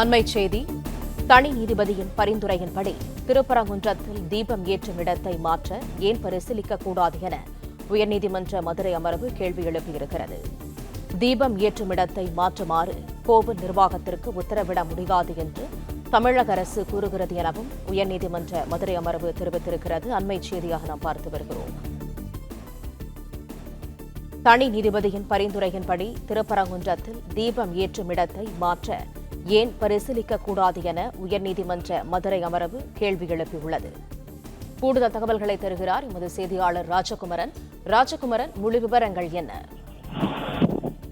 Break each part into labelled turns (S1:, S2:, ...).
S1: அண்மை செய்தி தனி நீதிபதியின் பரிந்துரையின்படி திருப்பரங்குன்றத்தில் தீபம் ஏற்றும் இடத்தை மாற்ற ஏன் பரிசீலிக்கக்கூடாது என உயர்நீதிமன்ற மதுரை அமர்வு கேள்வி எழுப்பியிருக்கிறது. தீபம் ஏற்றும் இடத்தை மாற்றுமாறு கோவில் நிர்வாகத்திற்கு உத்தரவிட முடியாது என்று தமிழக அரசு கூறுகிறது எனவும் உயர்நீதிமன்ற மதுரை அமர்வு தெரிவித்திருக்கிறது. அண்மை செய்தியாக நாம் பார்த்து வருகிறோம். தனி நீதிபதியின் பரிந்துரையின்படி திருப்பரங்குன்றத்தில் தீபம் ஏற்றும் இடத்தை மாற்ற ஏன் பரிசீலிக்க கூடாது என உயர்நீதிமன்ற மதுரை அமர்வு கேள்வி எழுப்பியுள்ளது. கூடுதல் தகவல்களை தருகிறார் எமது செய்தியாளர் ராஜகுமரன். ராஜகுமரன் முழு விவரங்கள் என்ன?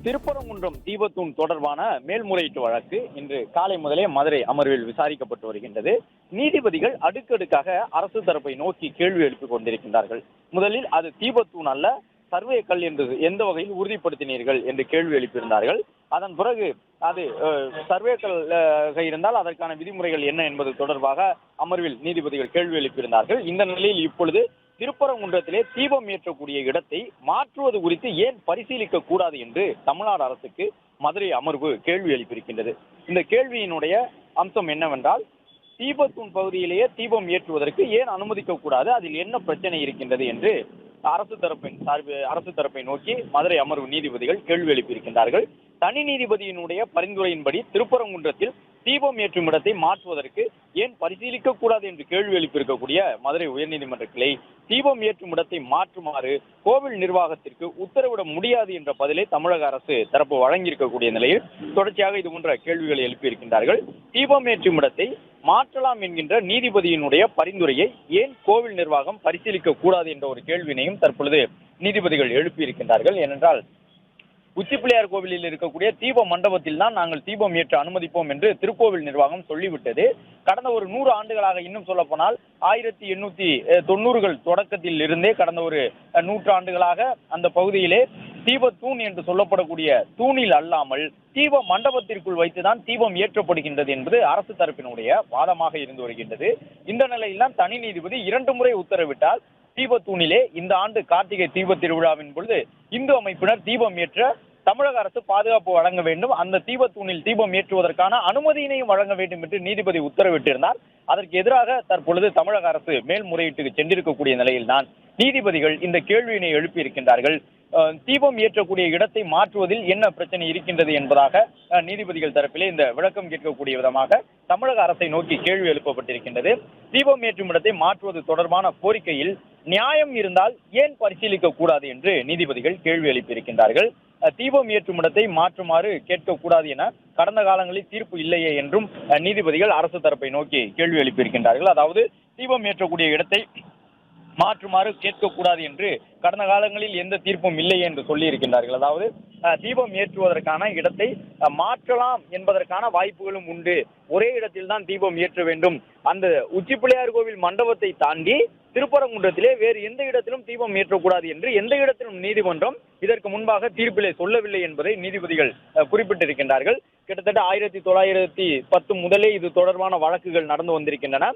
S2: திருப்பரங்குன்றம் தீபத்தூண் தொடர்பான மேல்முறையீட்டு வழக்கு இன்று காலை முதலே மதுரை அமர்வில் விசாரிக்கப்பட்டு வருகின்றது. நீதிபதிகள் அடுக்கடுக்காக அரசு தரப்பை நோக்கி கேள்வி எழுப்பிக் கொண்டிருக்கின்றார்கள். முதலில் அது தீபத்தூண் அல்ல சர்வே கல் என்று எந்த வகையில் உறுதிப்படுத்தினீர்கள் என்று கேள்வி எழுப்பியிருந்தார்கள். அதன் பிறகு அது சர்வேக்கள் இருந்தால் அதற்கான விதிமுறைகள் என்ன என்பது தொடர்பாக அமர்வில் நீதிபதிகள் கேள்வி எழுப்பியிருந்தார்கள். இந்த நிலையில் இப்பொழுது திருப்பரங்குன்றத்திலே தீபம் ஏற்றக்கூடிய இடத்தை மாற்றுவது குறித்து ஏன் பரிசீலிக்க கூடாது என்று தமிழ்நாடு அரசுக்கு மதுரை அமர்வு கேள்வி எழுப்பியிருக்கின்றது. இந்த கேள்வியினுடைய அம்சம் என்னவென்றால் தீபத்தூண் பகுதியிலேயே தீபம் ஏற்றுவதற்கு ஏன் அனுமதிக்க கூடாது அதில் என்ன பிரச்சனை இருக்கின்றது என்று அரசு தரப்பின் சார்பு அரசு தரப்பை நோக்கி மதுரை அமர்வு நீதிபதிகள் கேள்வி எழுப்பியிருக்கின்றார்கள். தனி நீதிபதியினுடைய பரிந்துரையின்படி திருப்பரங்குன்றத்தில் தீபம் ஏற்றும் இடத்தை மாற்றுவதற்கு ஏன் பரிசீலிக்க கூடாது என்று கேள்வி எழுப்பியிருக்கக்கூடிய மதுரை உயர்நீதிமன்ற கிளை தீபம் ஏற்றும் இடத்தை மாற்றுமாறு கோவில் நிர்வாகத்திற்கு உத்தரவிட முடியாது என்ற பதிலை தமிழக அரசு தரப்பு வழங்கியிருக்கக்கூடிய நிலையில் தொடர்ச்சியாக இது போன்ற கேள்விகளை எழுப்பியிருக்கின்றார்கள். தீபம் ஏற்றும் இடத்தை மாற்றலாம் என்கின்ற நீதிபதியினுடைய பரிந்துரையை ஏன் கோவில் நிர்வாகம் பரிசீலிக்க கூடாது என்ற ஒரு கேள்வினையும் தற்பொழுது நீதிபதிகள் எழுப்பியிருக்கின்றார்கள். ஏனென்றால் உச்சிப்பிள்ளையார் கோவிலில் இருக்கக்கூடிய தீப மண்டபத்தில் தான் நாங்கள் தீபம் ஏற்ற அனுமதிப்போம் என்று திருக்கோவில் நிர்வாகம் சொல்லிவிட்டது. கடந்த ஒரு நூறு ஆண்டுகளாக இன்னும் சொல்ல போனால் ஆயிரத்தி எண்ணூத்தி தொண்ணூறுகள் தொடக்கத்தில் இருந்தே கடந்த ஒரு நூற்றாண்டுகளாக அந்த பகுதியிலே தீப தூண் என்று சொல்லப்படக்கூடிய தூணில் அல்லாமல் தீப மண்டபத்திற்குள் வைத்துதான் தீபம் ஏற்றப்படுகின்றது என்பது அரசு தரப்பினுடைய வாதமாக இருந்து வருகின்றது. இந்த நிலையில்தான் தனி நீதிபதி இரண்டு முறை உத்தரவிட்டால் தீபத்தூணிலே இந்த ஆண்டு கார்த்திகை தீப திருவிழாவின் பொழுது இந்து அமைப்பினர் தீபம் ஏற்ற தமிழக அரசு பாதுகாப்பு வழங்க வேண்டும். அந்த தீபத்தூணில் தீபம் ஏற்றுவதற்கான அனுமதியினையும் வழங்க வேண்டும் என்று நீதிபதி உத்தரவிட்டிருந்தார். அதற்கு எதிராக தற்பொழுது தமிழக அரசு மேல்முறையீட்டுக்கு சென்றிருக்கக்கூடிய நிலையில்தான் நீதிபதிகள் இந்த கேள்வியினை எழுப்பியிருக்கின்றார்கள். தீபம் ஏற்றக்கூடிய இடத்தை மாற்றுவதில் என்ன பிரச்சனை இருக்கின்றது என்பதாக நீதிபதிகள் தரப்பிலே இந்த விளக்கம் கேட்கக்கூடிய விதமாக தமிழக அரசை நோக்கி கேள்வி எழுப்பப்பட்டிருக்கின்றது. தீபம் ஏற்றும் இடத்தை மாற்றுவது தொடர்பான கோரிக்கையில் நியாயம் இருந்தால் ஏன் பரிசீலிக்க கூடாது என்று நீதிபதிகள் கேள்வி எழுப்பியிருக்கின்றார்கள். தீபம் ஏற்றும் இடத்தை மாற்றுமாறு கேட்கக்கூடாது என கடந்த காலங்களில் தீர்ப்பு இல்லையே என்றும் அஹ், நீதிபதிகள் அரசு தரப்பை நோக்கி கேள்வி எழுப்பியிருக்கின்றார்கள். அதாவது தீபம் ஏற்றக்கூடிய இடத்தை மாற்றுமாறு கேட்கக்கூடாது என்று கடந்த காலங்களில் எந்த தீர்ப்பும் இல்லை என்று சொல்லி இருக்கின்றார்கள் அதாவது தீபம் ஏற்றுவதற்கான இடத்தை மாற்றலாம் என்பதற்கான வாய்ப்புகளும் உண்டு. ஒரே இடத்தில் தான் தீபம் ஏற்ற வேண்டும். அந்த உச்சி பிள்ளையார் கோவில் மண்டபத்தை தாண்டி திருப்பரங்குன்றத்திலே வேறு எந்த இடத்திலும் தீபம் ஏற்றக்கூடாது என்று எந்த இடத்திலும் நீதிமன்றம் இதற்கு முன்பாக தீர்ப்பிலே சொல்லவில்லை என்பதை நீதிபதிகள் அஹ், குறிப்பிட்டிருக்கின்றார்கள். கிட்டத்தட்ட ஆயிரத்தி தொள்ளாயிரத்தி பத்து முதலே இது தொடர்பான வழக்குகள் நடந்து வந்திருக்கின்றன.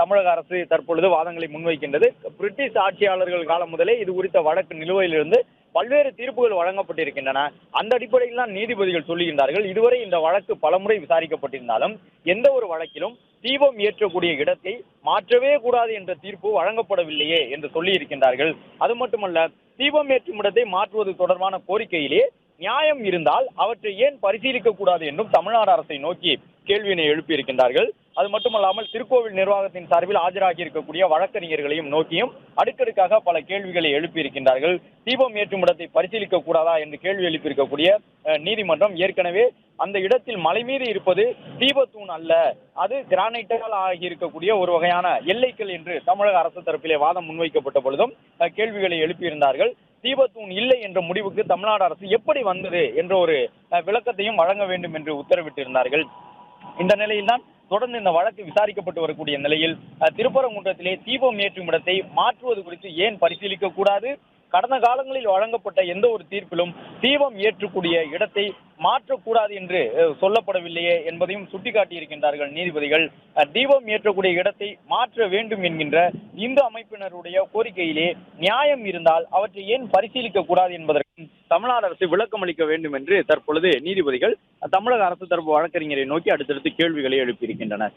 S2: தமிழக அரசு தற்பொழுது வாதங்களை முன்வைக்கின்றது. பிரிட்டிஷ் ஆட்சியாளர்கள் காலம் முதலே இது குறித்த வழக்கு நிலுவையிலிருந்து பல்வேறு தீர்ப்புகள் வழங்கப்பட்டிருக்கின்றன. அந்த அடிப்படையில் தான் நீதிபதிகள் சொல்லுகின்றார்கள் இதுவரை இந்த வழக்கு பலமுறை விசாரிக்கப்பட்டிருந்தாலும் எந்த ஒரு வழக்கிலும் தீபம் ஏற்றக்கூடிய இடத்தை மாற்றவே கூடாது என்ற தீர்ப்பு வழங்கப்படவில்லையே என்று சொல்லி இருக்கின்றார்கள் அது மட்டுமல்ல தீபம் ஏற்றும் இடத்தை மாற்றுவது தொடர்பான கோரிக்கையிலே நியாயம் இருந்தால் அவற்றை ஏன் பரிசீலிக்க கூடாது என்றும் தமிழ்நாடு அரசை நோக்கி கேள்வியினை எழுப்பியிருக்கின்றார்கள். அது மட்டுமல்லாமல் திருக்கோவில் நிர்வாகத்தின் சார்பில் ஆஜராகி இருக்கக்கூடிய வழக்கறிஞர்களையும் நோக்கியும் அடுக்கடுக்காக பல கேள்விகளை எழுப்பியிருக்கின்றார்கள். தீபம் ஏற்றும் இடத்தை பரிசீலிக்க கூடாதா என்று கேள்வி எழுப்பியிருக்கக்கூடிய அஹ், நீதிமன்றம் ஏற்கனவே அந்த இடத்தில் மலை மீது இருப்பது தீபத்தூண் அல்ல. அது கிரானைட்டால் ஆகி இருக்கக்கூடிய ஒரு வகையான எல்லைகள் என்று தமிழக அரசு தரப்பிலே வாதம் முன்வைக்கப்பட்ட பொழுதும் கேள்விகளை எழுப்பியிருந்தார்கள். தீபத்தூண் இல்லை என்ற முடிவுக்கு தமிழ்நாடு அரசு எப்படி வந்தது என்ற ஒரு அஹ், விளக்கத்தையும் வழங்க வேண்டும் என்று உத்தரவிட்டிருந்தார்கள். இந்த நிலையில்தான் தொடர்ந்து இந்த வழக்கு விசாரிக்கப்பட்டு வரக்கூடிய நிலையில் அஹ், திருப்பரங்குன்றத்திலே தீபம் ஏற்றும் இடத்தை மாற்றுவது குறித்து ஏன் பரிசீலிக்க கூடாது? கடந்த காலங்களில் வழங்கப்பட்ட எந்த ஒரு தீர்ப்பிலும் தீபம் ஏற்றக்கூடிய இடத்தை மாற்றக்கூடாது என்று சொல்லப்படவில்லையே என்பதையும் சுட்டிக்காட்டியிருக்கின்றார்கள் நீதிபதிகள். தீபம் ஏற்றக்கூடிய இடத்தை மாற்ற வேண்டும் என்கின்ற இந்து அமைப்பினருடைய கோரிக்கையிலே நியாயம் இருந்தால் அவற்றை ஏன் பரிசீலிக்க கூடாது என்பதற்கும் தமிழ்நாடு அரசு விளக்கம் அளிக்க வேண்டும் என்று தற்பொழுது நீதிபதிகள் தமிழக அரசு தரப்பு வழக்கறிஞரை நோக்கி அடுத்தடுத்து கேள்விகளை எழுப்பியிருக்கின்றனர்.